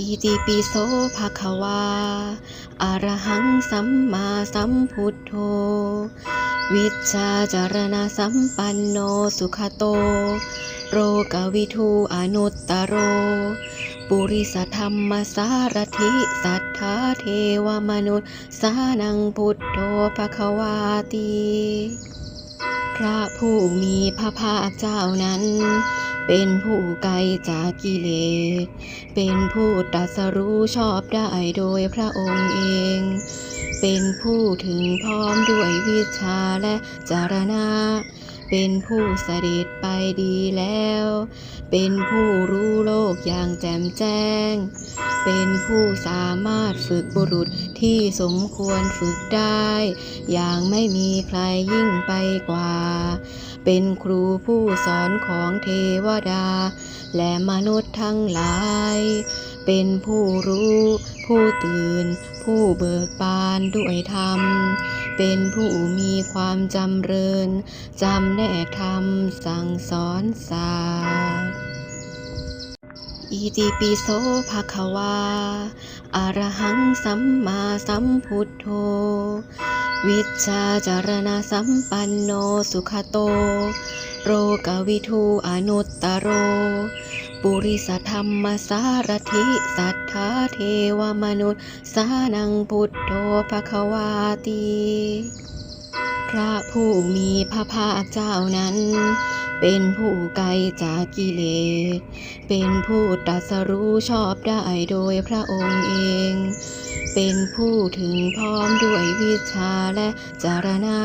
อิติปิโสภะคะวา อะระหังสัมมาสัมพุทโธ วิชชาจารณะสัมปันโนสุขโต โรกวิทูอนุตตโร ปุริสธรรมสารถิสัทธาเทวมนุษย์สานังพุทโธภะคะวาติ พระผู้มีพระภาคเจ้านั้น เป็นผู้ไกลจากกิเลส เป็นผู้ตรัสรู้ชอบได้โดยพระองค์เอง เป็นผู้ถึงพร้อมด้วยวิชาและจารณะ เป็นผู้เสด็จไปดีแล้ว เป็นผู้รู้โลกอย่างแจ่มแจ้ง เป็นผู้สามารถฝึกบุรุษที่สมควรฝึกได้ อย่างไม่มีใครยิ่งไปกว่า เป็นครูผู้สอนของเทวดา และมนุษย์ทั้งหลาย เป็นผู้รู้ผู้ตื่น ผู้เบิกบานด้วยธรรม เป็นผู้มีความจำเริญ จำแนกธรรมสั่งสอนศาสตร์ อิติปิโสภะคะวาอะระหังสัมมาสัมพุทโธ วิชชาจารณสัมปันโนสุขโต โรกวิทูอนุตตโร ปุริสธรรมสารถิสัทธาเทวมนุษย์สานังพุทโธภคะวาติ พระผู้มีพระภาคเจ้านั้น เป็นผู้ไกลจากกิเลส เป็นผู้ตรัสรู้ชอบได้โดยพระองค์เอง เป็นผู้ถึงพร้อมด้วยวิชาและจารณะ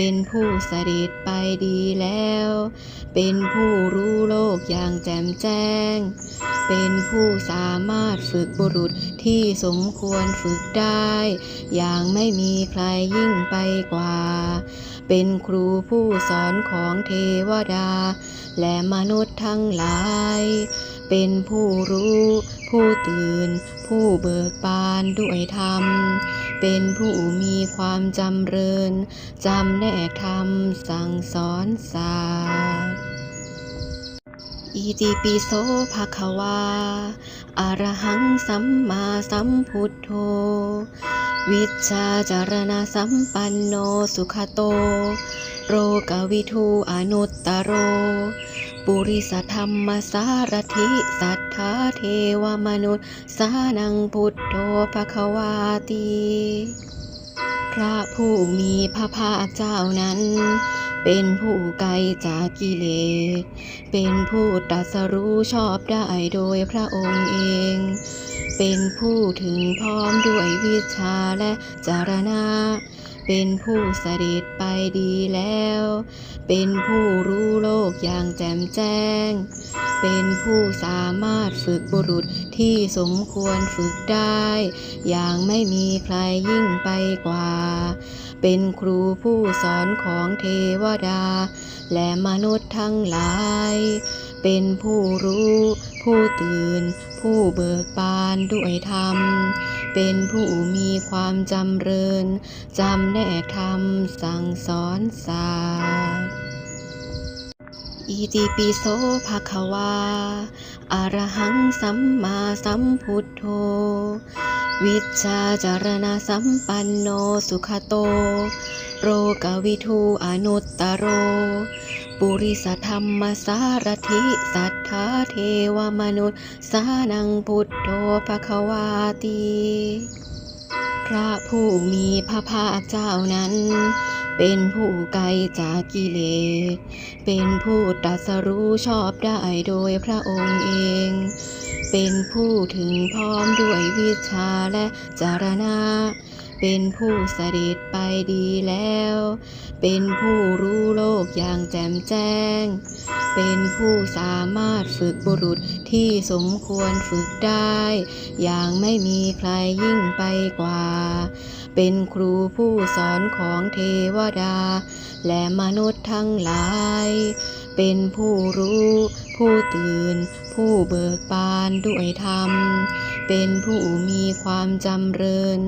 เป็นผู้เสด็จไปดีแล้ว เป็นผู้รู้โลกอย่างแจ่มแจ้ง เป็นผู้สามารถฝึกบุรุษที่สมควรฝึกได้ อย่างไม่มีใครยิ่งไปกว่า เป็นครูผู้สอนของเทวดา และมนุษย์ทั้งหลาย เป็นผู้รู้ ผู้ตื่น ผู้เบิกบานด้วยธรรม เป็นผู้มีความจำเริญ จำแนกธรรม สั่งสอนศาสตร์อิติปิโสภะคะวาอะรหังสัมมาสัมพุทโธ วิชชาจารณสัมปันโนสุขโต โรกวิทูอนุตตโร ปุริสธรรมสารถิสัทธาเทวมนุษย์สานังพุทโธภควาติพระผู้มีพระภาคเจ้านั้น เป็นผู้ไกลจากกิเลส เป็นผู้ตรัสรู้ชอบได้โดยพระองค์เอง เป็นผู้ถึงพร้อมด้วยวิชาและจารณะ เป็นผู้เสด็จไปดีแล้ว เป็นผู้รู้โลกอย่างแจ่มแจ้ง เป็นผู้สามารถฝึกบุรุษที่สมควรฝึกได้ อย่างไม่มีใครยิ่งไปกว่า เป็นครูผู้สอนของเทวดา และมนุษย์ทั้งหลาย เป็นผู้รู้ ผู้ตื่น ผู้เบิกบานด้วยธรรม เป็นผู้มีความจำเริญ จำแนกธรรม สั่งสอนศาสตร์อิติปิโสภะคะวาอะรหังสัมมาสัมพุทโธ วิชชาจารณสัมปันโนสุขโต โรกวิทูอนุตตโร ปุริสธรรมสารถิสัทธาเทวมนุษย์ สานังพุทโธภคะวาติพระผู้มีพระภาคเจ้านั้น เป็นผู้ไกลจากกิเลส เป็นผู้ตรัสรู้ชอบได้โดยพระองค์เอง เป็นผู้ถึงพร้อมด้วยวิชาและจารณะ เป็นผู้เสด็จไปดีแล้ว เป็นผู้รู้โลกอย่างแจ่มแจ้ง เป็นผู้สามารถฝึกบุรุษที่สมควรฝึกได้ อย่างไม่มีใครยิ่งไปกว่า เป็นครูผู้สอนของเทวดา และมนุษย์ทั้งหลาย เป็นผู้รู้ ผู้ตื่น ผู้เบิกบานด้วยธรรม เป็นผู้มีความจำเริญ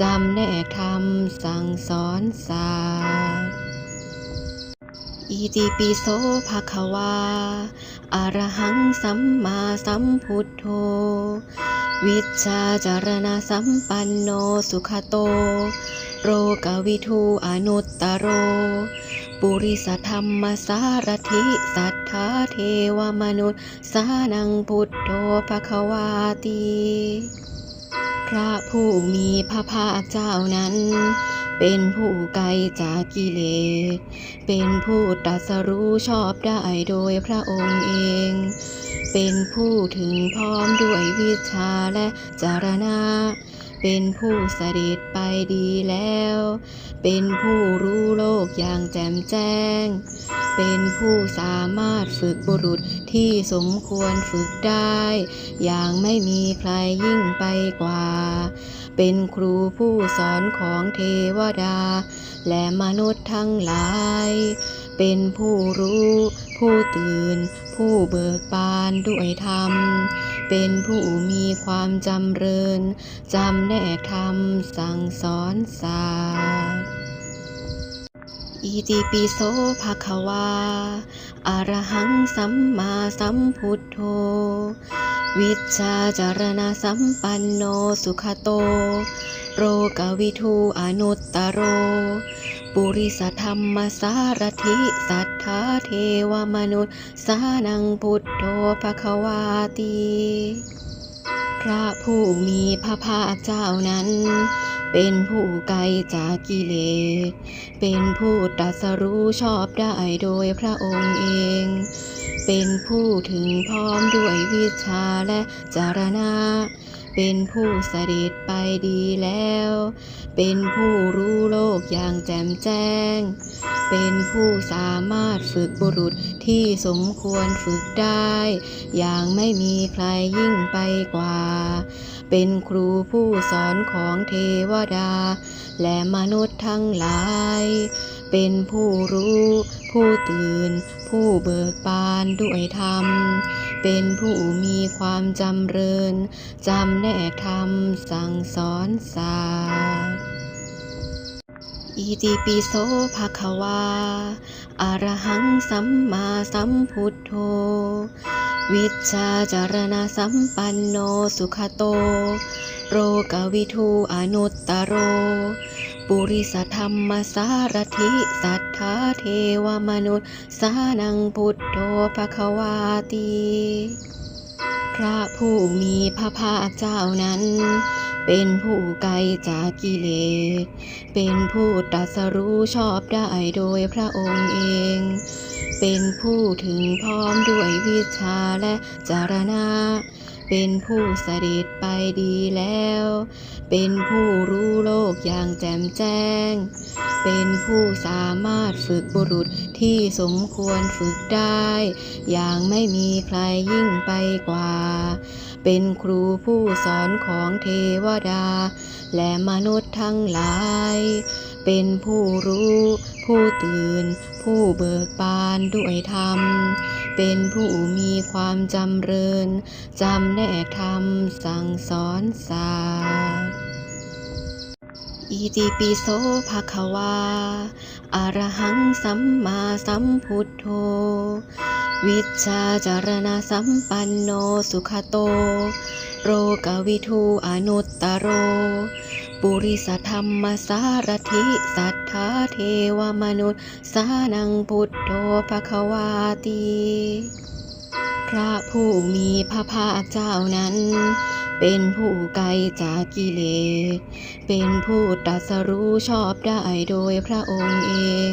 จำแนกธรรมสั่งสอนศาสตร์อิติปิโสภะคะวาอะรหังสัมมาสัมพุทโธ วิชชาจารณะสัมปันโนสุขโต โรกวิทูอนุตตโร ปุริสธรรมสารถิสัทธาเทวมนุษย์สานังพุทโธภควาติพระผู้มีพระภาคเจ้านั้น เป็นผู้ไกลจากกิเลส เป็นผู้ตรัสรู้ชอบได้โดยพระองค์เอง เป็นผู้ถึงพร้อมด้วยวิชาและจารณะเป็นผู้เสด็จไปดีแล้วเป็นผู้รู้โลกอย่างแจ่มแจ้ง เป็นผู้สามารถฝึกบุรุษที่สมควรฝึกได้ อย่างไม่มีใครยิ่งไปกว่า เป็นครูผู้สอนของเทวดา และมนุษย์ทั้งหลาย เป็นผู้รู้ ผู้ตื่น ผู้เบิกบานด้วยธรรม เป็นผู้มีความจำเริญ จำแนกธรรม สั่งสอนศาสตร์อิติปิโสภะคะวาอะรหังสัมมาสัมพุทโธ วิชชาจารณะสัมปันโนสุขโต โรกวิทูอนุตตโร ปุริสธรรมสารถิสัทธาเทวมนุษย์ สานังพุทโธภควาติพระผู้มีพระภาคเจ้านั้น เป็นผู้ไกลจากกิเลส เป็นผู้ตรัสรู้ชอบได้โดยพระองค์เอง เป็นผู้ถึงพร้อมด้วยวิชาและจารณะ เป็นผู้เสด็จไปดีแล้ว เป็นผู้รู้โลกอย่างแจ่มแจ้ง เป็นผู้สามารถฝึกบุรุษที่สมควรฝึกได้ อย่างไม่มีใครยิ่งไปกว่า เป็นครูผู้สอนของเทวดา และมนุษย์ทั้งหลาย เป็นผู้รู้ ผู้ตื่น ผู้เบิกบานด้วยธรรม เป็นผู้มีความจำเริญ จำแนกธรรม สั่งสอนศาสตร์อิติปิโสภะคะวาอะรหังสัมมาสัมพุทโธ วิชชาจารณะสัมปันโนสุขโต โรกวิทูอนุตตโร ปุริสธรรมสารถิสัทธาเทวมนุษย์สานังพุทโธภควาติพระผู้มีพระภาคเจ้านั้น เป็นผู้ไกลจากกิเลส เป็นผู้ตรัสรู้ชอบได้โดยพระองค์เอง เป็นผู้ถึงพร้อมด้วยวิชาและจารณะ เป็นผู้เสด็จไปดีแล้ว เป็นผู้รู้โลกอย่างแจ่มแจ้ง เป็นผู้สามารถฝึกบุรุษที่สมควรฝึกได้ อย่างไม่มีใครยิ่งไปกว่า เป็นครูผู้สอนของเทวดา และมนุษย์ทั้งหลาย เป็นผู้รู้ ผู้ตื่น ผู้เบิกบานด้วยธรรม เป็นผู้มีความจำเริญ จำแนกธรรม สั่งสอนศาสตร์อิติปิโสภะคะวาอะรหังสัมมาสัมพุทโธ วิชชาจารณะสัมปันโนสุขโต โรกวิทูอนุตตโร ปุริสธรรมสารถิสัทธาเทวมนุษย์สานังพุทโธภควาติพระผู้มีพระภาคเจ้านั้น เป็นผู้ไกลจากกิเลส เป็นผู้ตรัสรู้ชอบได้โดยพระองค์เอง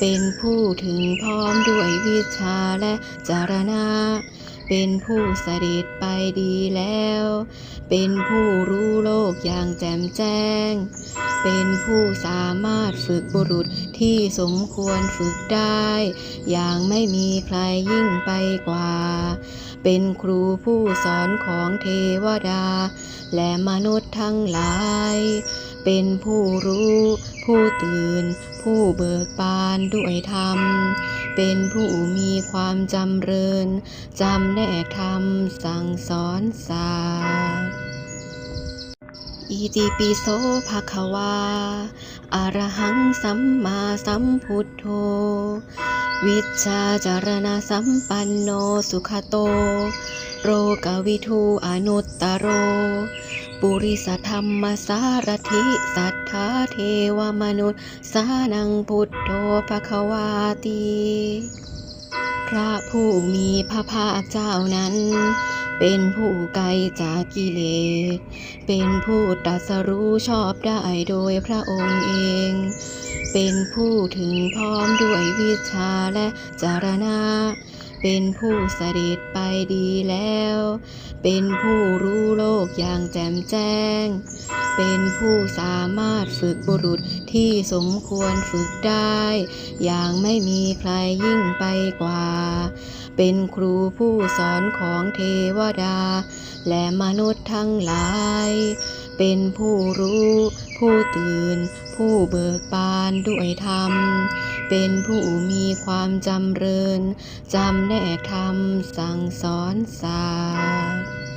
เป็นผู้ถึงพร้อมด้วยวิชาและจารณะ เป็นผู้เสด็จไปดีแล้ว เป็นผู้รู้โลกอย่างแจ่มแจ้ง เป็นผู้สามารถฝึกบุรุษที่สมควรฝึกได้ อย่างไม่มีใครยิ่งไปกว่า เป็นครูผู้สอนของเทวดา และมนุษย์ทั้งหลาย เป็นผู้รู้ ผู้ตื่น ผู้เบิกบานด้วยธรรม เป็นผู้มีความจำเริญ จำแนกธรรมสั่งสอนศาสตร์อิติปิโสภะคะวาอะรหังสัมมาสัมพุทโธ วิชชาจารณสัมปันโนสุขโต โรกวิทูอนุตตโร ปุริสธรรมสารถิสัทธาเทวมนุษย์สานังพุทโธภควาติพระผู้มีพระภาคเจ้านั้น เป็นผู้ไกลจากกิเลส เป็นผู้ตรัสรู้ชอบได้โดยพระองค์เอง เป็นผู้ถึงพร้อมด้วยวิชาและจารณะ เป็นผู้เสด็จไปดีแล้ว เป็นผู้รู้โลกอย่างแจ่มแจ้ง เป็นผู้สามารถฝึกบุรุษที่สมควรฝึกได้ อย่างไม่มีใครยิ่งไปกว่า เป็นครูผู้สอนของเทวดา และมนุษย์ทั้งหลาย เป็นผู้รู้ ผู้ตื่น ผู้เบิกบานด้วยธรรม เป็นผู้มีความจำเริญ จำแนกธรรมสั่งสอนศาสตร์